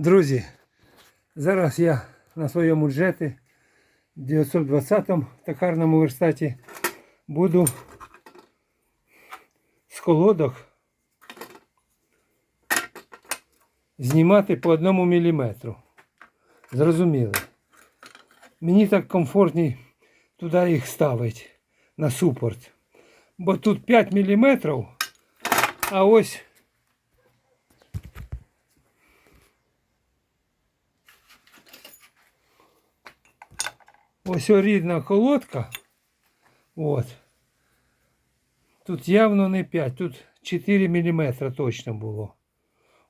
Друзі, зараз я на своєму джеті 920 токарному верстаті буду з колодок знімати по одному міліметру. Зрозуміли. Мені так комфортніше туди їх ставити на супорт. Бо тут 5 міліметрів, а ось Ось рідна колодка. От. Тут явно не 5, тут 4 мм точно було.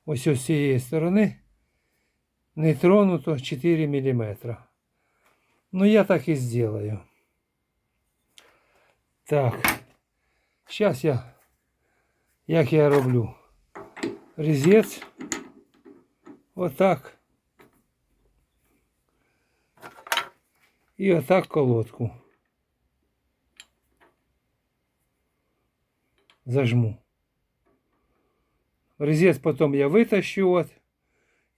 Ось ось з цієї сторони не тронуто 4 мм. Ну я так і зроблю. Так. Зараз я, як я роблю, резець. Отак. І отак колодку. Зажму. Резец потім я витащу от.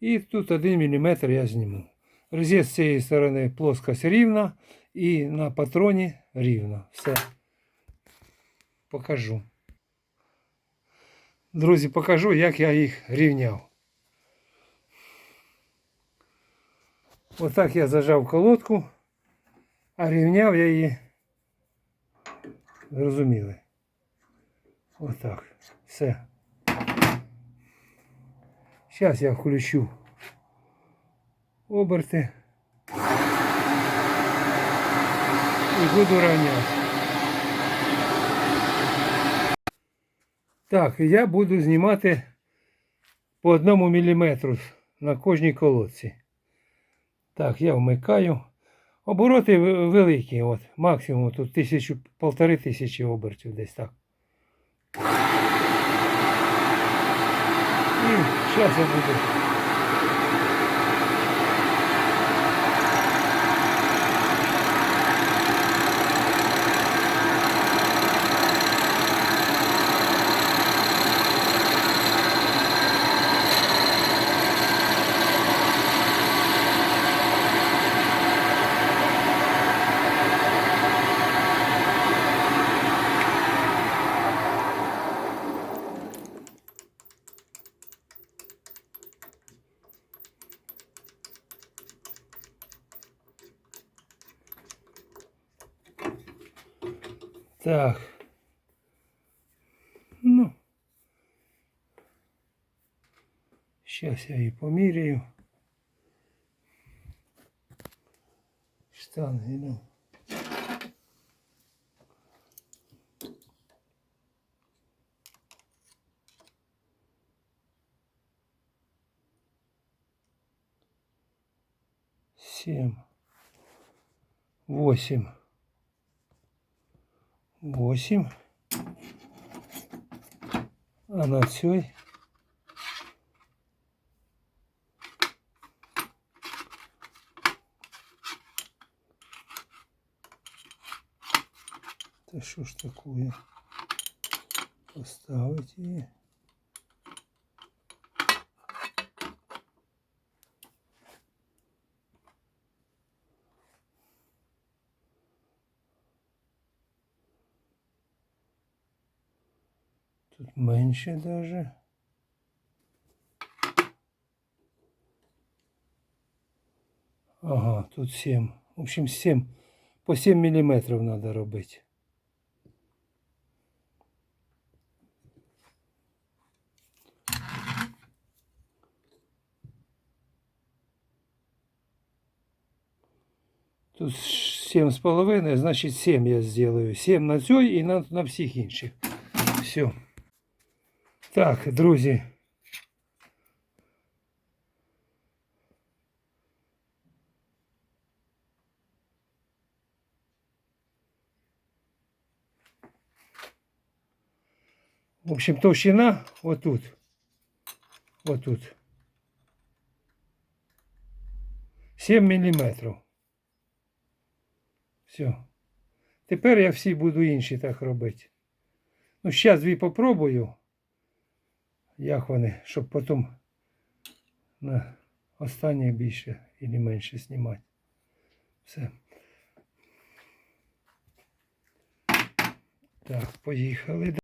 І тут 1 мм я зніму. Резец з цієї сторони плоскость рівна і на патроні рівна. Все. Покажу. Друзі, покажу, як я їх рівняв. Отак я зажав колодку. А рівняв я її. Зрозуміли. Отак. Все. Зараз я включу оберти. І буду рівняти. Так, я буду знімати по одному міліметру на кожній колодці. Так, я вмикаю. Обороти великі, от, максимум тут тисячу, полтори тисячі обертів десь так. І зараз я буду. Так. Ну. Сейчас я її поміряю. Штанги, ну. Семь. Восемь. Восемь. А на цій Та що ж такое? Поставить її. Тут менше даже. Ага, тут 7. В общем, 7. По 7 миллиметров надо робити. Тут 7 з половиною, значить 7 я сделаю. 7 на цій і на, на всіх інших. Все. Так, друзі. В общем, толщина вот тут. Вот тут. 7 миллиметров. Все. Тепер я всі буду інші так робити. Ну, зараз дві попробую. Як вони, щоб потім на останнє більше і менше знімати. Все. Так, поїхали.